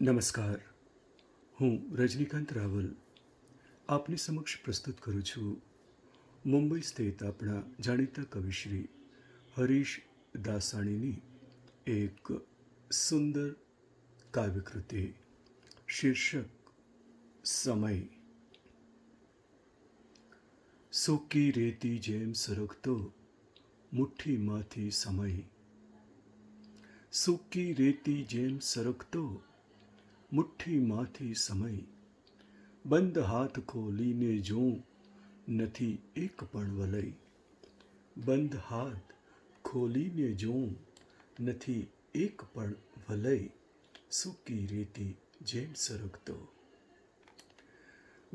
નમસ્કાર. હું રજનીકાંત રાવલ આપની સમક્ષ પ્રસ્તુત કરું છું. મુંબઈ સ્થિત આપણા જાણીતા કવિશ્રી હરીશ દાસાણીની એક સુંદર કાવ્યકૃતિ, શીર્ષક, સમય. સૂકી રેતી જેમ સરકતો મુઠ્ઠીમાંથી સમય. સૂકી રેતી જેમ સરકતો મુઠ્ઠીમાંથી સમય. બંધ હાથ ખોલીને જોઉં, નથી એક પણ વલય. બંધ હાથ ખોલીને જોઉં, નથી એક પણ વલય. સૂકી રેતી જેમ સરકતો.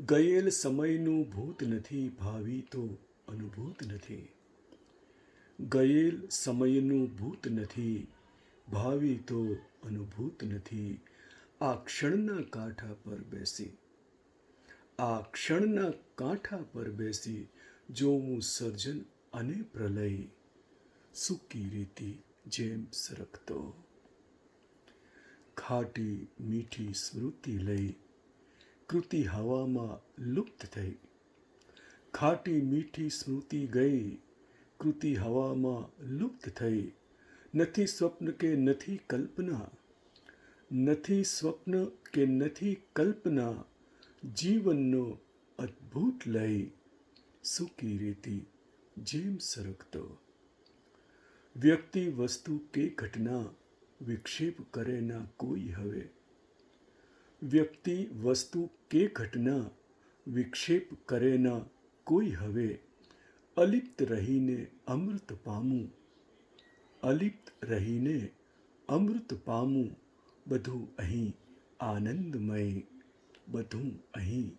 ગયેલ સમયનું ભૂત નથી, ભાવિ તો અનુભૂત નથી. ગયેલ સમયનું ભૂત નથી, ભાવી તો અનુભૂત નથી. આ ક્ષણના કાંઠા પર બેસી. આ ક્ષણના કાંઠા પર બેસી જો હું સર્જન અને પ્રલય સૂકી રીતિ જેમ સરકતો. ખાટી મીઠી સ્મૃતિ લઈ કૃતિ હવામાં લુપ્ત થઈ. ખાટી મીઠી સ્મૃતિ ગઈ કૃતિ હવામાં લુપ્ત થઈ. નથી સ્વપ્ન કે નથી કલ્પના નથી સ્વપ્ન કે નથી કલ્પના, જીવનનો અદ્ભુત લય સૂકી રેતી જેમ સરકતો. વ્યક્તિ વસ્તુ કે ઘટના વિક્ષેપ કરે ના કોઈ હવે. વ્યક્તિ વસ્તુ કે ઘટના વિક્ષેપ કરે ના કોઈ હવે. અલિપ્ત રહીને અમૃત પામું, અલિપ્ત રહીને અમૃત પામું બધું અહીં આનંદમય, બધું અહીં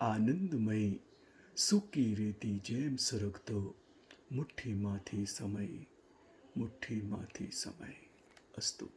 આનંદમય. સૂકી રેતી જેમ સરકતો, મુઠ્ઠીમાંથી સમય મુઠ્ઠીમાંથી સમય. અસ્તુ.